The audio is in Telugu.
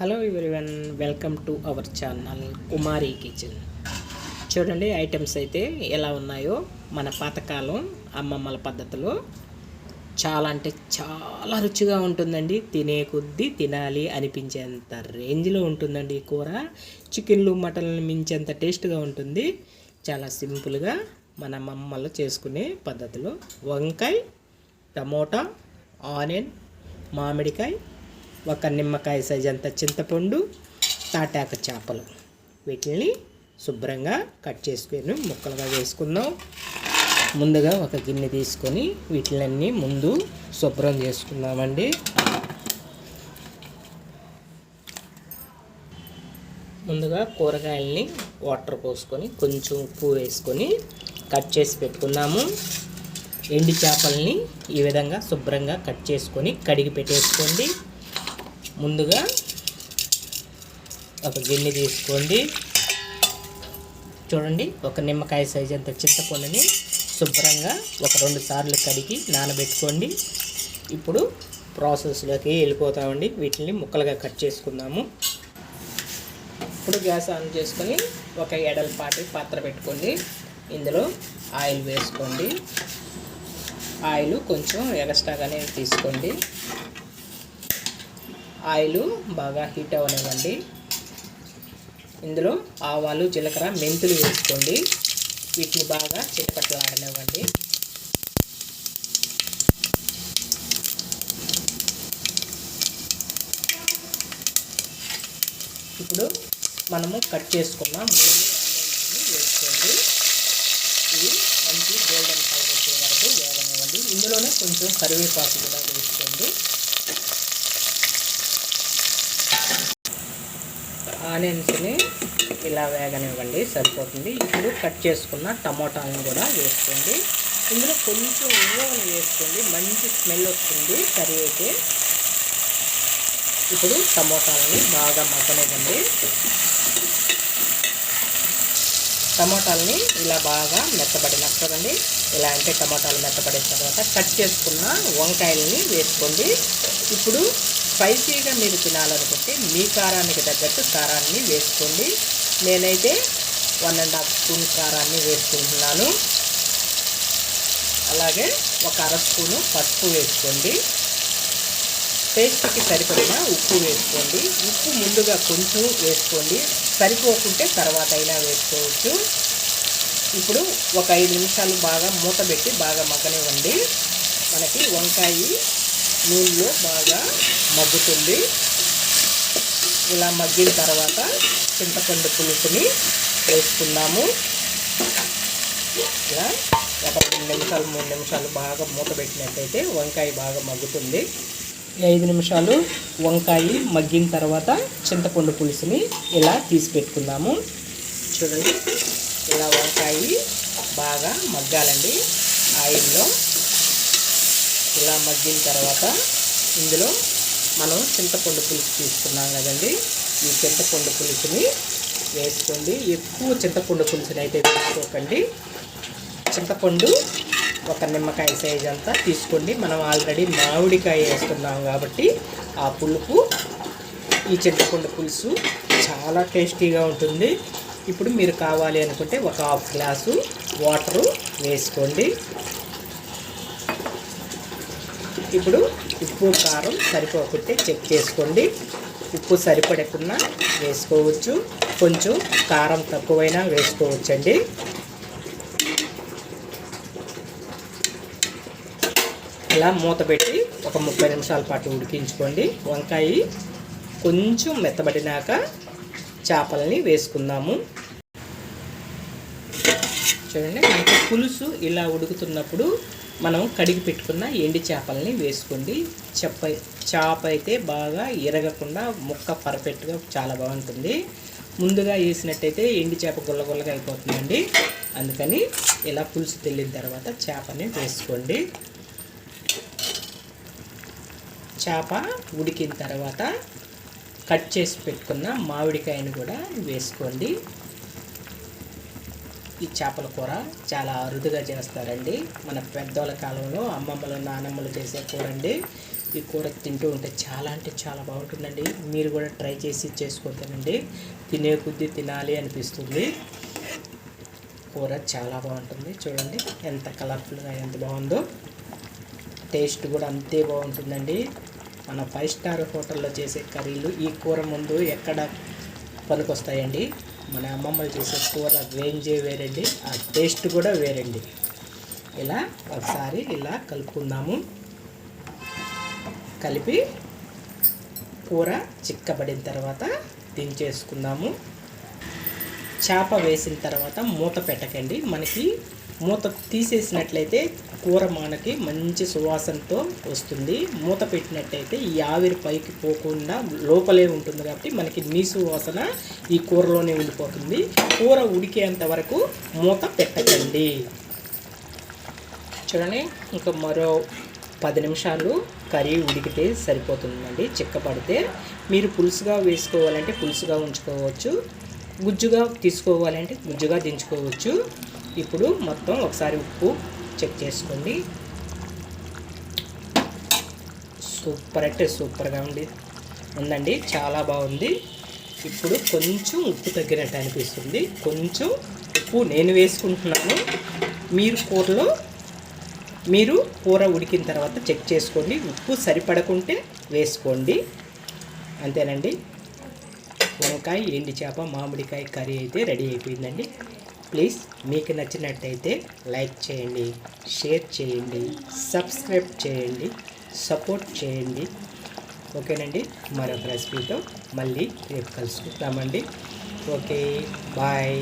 Hello everyone welcome to our channel Kumari kitchen చూడండి ఐటమ్స్ అయితే ఎలా ఉన్నాయో మన పాతకాలం అమ్మమ్మల పద్ధతిలో. చాలా అంటే చాలా రుచిగా ఉంటుందండి తినే కొద్దీ తినాలి అనిపించేంత రేంజ్లో ఉంటుందండి ఈ కూర. చికెన్లు మటన్లు మించేంత టేస్ట్గా ఉంటుంది. చాలా సింపుల్గా మన అమ్మమ్మలు చేసుకునే పద్ధతిలో. వంకాయ టమోటా ఆనియన్ మామిడికాయ ఒక నిమ్మకాయ సైజ్ అంత చింతపండు తాటాక చేపలు. వీటిని శుభ్రంగా కట్ చేసుకొని ముక్కలుగా వేసుకుందాం. ముందుగా ఒక గిన్నె తీసుకొని వీటిలన్నీ ముందు శుభ్రం చేసుకుందామండి. ముందుగా కూరగాయల్ని వాటర్ పోసుకొని కొంచెం ఉప్పు వేసుకొని కట్ చేసి పెట్టుకున్నాము. ఎండి చేపల్ని ఈ విధంగా శుభ్రంగా కట్ చేసుకొని కడిగి పెట్టేసుకోండి. ముందుగా ఒక గిన్నె తీసుకోండి. చూడండి ఒక నిమ్మకాయ సైజ్ అంత చింతపండుని శుభ్రంగా ఒక రెండు సార్లు కడిగి నానబెట్టుకోండి. ఇప్పుడు ప్రాసెస్లోకి వెళ్ళిపోతామండి. వీటిని ముక్కలుగా కట్ చేసుకుందాము. ఇప్పుడు గ్యాస్ ఆన్ చేసుకొని ఒక ఎడలపాటి పాత్ర పెట్టుకోండి. ఇందులో ఆయిల్ వేసుకోండి. ఆయిల్ కొంచెం ఎగస్ట్రాగానే తీసుకోండి. ఆయిల్ బాగా హీట్ అవ్వనివ్వండి ఇందులో ఆవాలు జీలకర్ర మెంతులు వేసుకోండి. వీటిని బాగా చిటపట్లాడనివ్వండి. ఇప్పుడు మనము కట్ చేసుకున్న మూడు వేసుకోండి. ఇవి మంచి గోల్డెన్ కలర్ వచ్చే వరకు వేగనివ్వండి. ఇందులోనే కొంచెం కరివేపాకు కూడా వేసుకోండి. ఆనియన్స్ని ఇలా వేగనివ్వండి సరిపోతుంది. ఇప్పుడు కట్ చేసుకున్న టమోటాలను కూడా వేసుకోండి. ఇందులో కొంచెం ఉవ్వని వేసుకోండి. మంచి స్మెల్ వస్తుంది కర్రీ అయితే. ఇప్పుడు టమోటాలని బాగా మగ్గనివ్వండి. టమోటాలని ఇలా బాగా మెత్తబడిన నచ్చదండి ఇలా అంటే టమోటాలు మెత్తబడిన తర్వాత కట్ చేసుకున్న వంకాయలని వేసుకోండి. ఇప్పుడు స్పైసీగా మీరు తినాలనుకుంటే మీ కారానికి తగ్గట్టు కారాన్ని వేసుకోండి. నేనైతే వన్ అండ్ హాఫ్ స్పూన్ కారాన్ని వేసుకుంటున్నాను. అలాగే ఒక అర స్పూను పసుపు వేసుకోండి. టేస్ట్కి సరిపడిన ఉప్పు వేసుకోండి. ఉప్పు ముందుగా కొంచెం వేసుకోండి. సరిపోకుంటే తర్వాత అయినా వేసుకోవచ్చు. ఇప్పుడు ఒక ఐదు నిమిషాలు బాగా మూత పెట్టి బాగా మగ్గనివ్వండి. మనకి వంకాయ నూనెలో బాగా మగ్గుతుంది. ఇలా మగ్గిన తర్వాత చింతపండు పులుసుని వేసుకున్నాము ఇలా ఒక రెండు నిమిషాలు మూడు నిమిషాలు బాగా మూత పెట్టినట్టయితే వంకాయ బాగా మగ్గుతుంది. ఐదు నిమిషాలు వంకాయ మగ్గిన తర్వాత చింతపండు పులుసుని ఇలా తీసి పెట్టుకుందాము. చూడండి ఇలా వంకాయ బాగా మగ్గాలండి. ఆయిల్లో ఇలా మగ్గిన తర్వాత ఇందులో మనం చింతపండు పులుసు తీసుకున్నాం కదండి. ఈ చింతపండు పులుసుని వేసుకోండి. ఎక్కువ చింతపండు పులుసుని అయితే తీసుకోకండి చింతపండు ఒక నిమ్మకాయ సైజ్ అంతా తీసుకోండి. మనం ఆల్రెడీ మామిడికాయ వేస్తున్నాం కాబట్టి ఆ పులుపు ఈ చింతపండు పులుసు చాలా టేస్టీగా ఉంటుంది. ఇప్పుడు మీరు కావాలి అనుకుంటే ఒక హాఫ్ గ్లాసు వాటరు వేసుకోండి. ఇప్పుడు ఉప్పు కారం సరిపోకుంటే చెక్ చేసుకోండి. ఉప్పు సరిపడకుండా వేసుకోవచ్చు. కొంచెం కారం తక్కువైనా వేసుకోవచ్చండి. ఇలా మూత పెట్టి ఒక ముప్పై నిమిషాల పాటు ఉడికించుకోండి. వంకాయ కొంచెం మెత్తబడినాక చేపలని వేసుకుందాము. చూడండి మనకి పులుసు ఇలా ఉడుకుతున్నప్పుడు మనం కడిగి పెట్టుకున్న ఎండి చేపలని వేసుకోండి. చెప్ప చేప అయితే బాగా ఎరగకుండా ముక్క పర్ఫెక్ట్గా చాలా బాగుంటుంది. ముందుగా వేసినట్టయితే ఎండి చేప గుల్లగుల్లగా అయిపోతుందండి. అందుకని ఇలా పులుసు తెల్లిన తర్వాత చేపని వేసుకోండి. చేప ఉడికిన తర్వాత కట్ చేసి పెట్టుకున్న మామిడికాయని కూడా వేసుకోండి. ఈ చేపల కూర చాలా అరుదుగా చేస్తారండి. మన పెద్దోళ్ళ కాలంలో అమ్మమ్మలు నానమ్మలు చేసే కూర అండి ఈ కూర తింటూ ఉంటే చాలా అంటే చాలా బాగుంటుందండి. మీరు కూడా ట్రై చేసి చేసుకోతానండి తినే కొద్దీ తినాలి అనిపిస్తుంది. కూర చాలా బాగుంటుంది. చూడండి ఎంత కలర్ఫుల్గా ఎంత బాగుందో. టేస్ట్ కూడా అంతే బాగుంటుందండి. మన ఫైవ్ స్టార్ హోటల్లో చేసే కర్రీలు ఈ కూర ముందు ఎక్కడ పనికొస్తాయండి? మన అమ్మమ్మలు చేసే కూర రేంజే వేరండి. ఆ టేస్ట్ కూడా వేరండి. ఇలా ఒకసారి ఇలా కలుపుకుందాము. కలిపి కూర చిక్కబడిన తర్వాత దించేసుకుందాము. చేప వేసిన తర్వాత మూత పెట్టకండి. మనకి మూత తీసేసినట్లయితే కూర మనకి మంచి సువాసనతో వస్తుంది. మూత పెట్టినట్టయితే ఈ ఆవిరి పైకి పోకుండా లోపలే ఉంటుంది కాబట్టి మనకి నీ సువాసన ఈ కూరలోనే ఉండిపోతుంది. కూర ఉడికేంత వరకు మూత పెట్టకండి. చూడండి ఇంకా మరో పది నిమిషాలు కర్రీ ఉడికితే సరిపోతుందండి. చిక్కపడితే మీరు పులుసుగా వేసుకోవాలంటే పులుసుగా ఉంచుకోవచ్చు. గుజ్జుగా తీసుకోవాలంటే గుజ్జుగా దించుకోవచ్చు. ఇప్పుడు మొత్తం ఒకసారి ఉప్పు చెక్ చేసుకోండి. సూపర్ అంటే సూపర్గా ఉంది. ఉందండి చాలా బాగుంది. ఇప్పుడు కొంచెం ఉప్పు తగ్గినట్టు అనిపిస్తుంది. కొంచెం ఉప్పు నేను వేసుకుంటున్నాను. మీరు కూరలో మీరు కూర ఉడికిన తర్వాత చెక్ చేసుకోండి. ఉప్పు సరిపడకుంటే వేసుకోండి. అంతేనండి. వంకాయ ఎండి చేప మామిడికాయ కర్రీ అయితే రెడీ అయిపోయిందండి. ప్లీజ్ మీకు నచ్చినట్టయితే లైక్ చేయండి షేర్ చేయండి సబ్స్క్రైబ్ చేయండి సపోర్ట్ చేయండి. ఓకేనండి మరొక రెసిపీతో మళ్ళీ రేపు కలుసుకుంటామండి ఓకే బాయ్.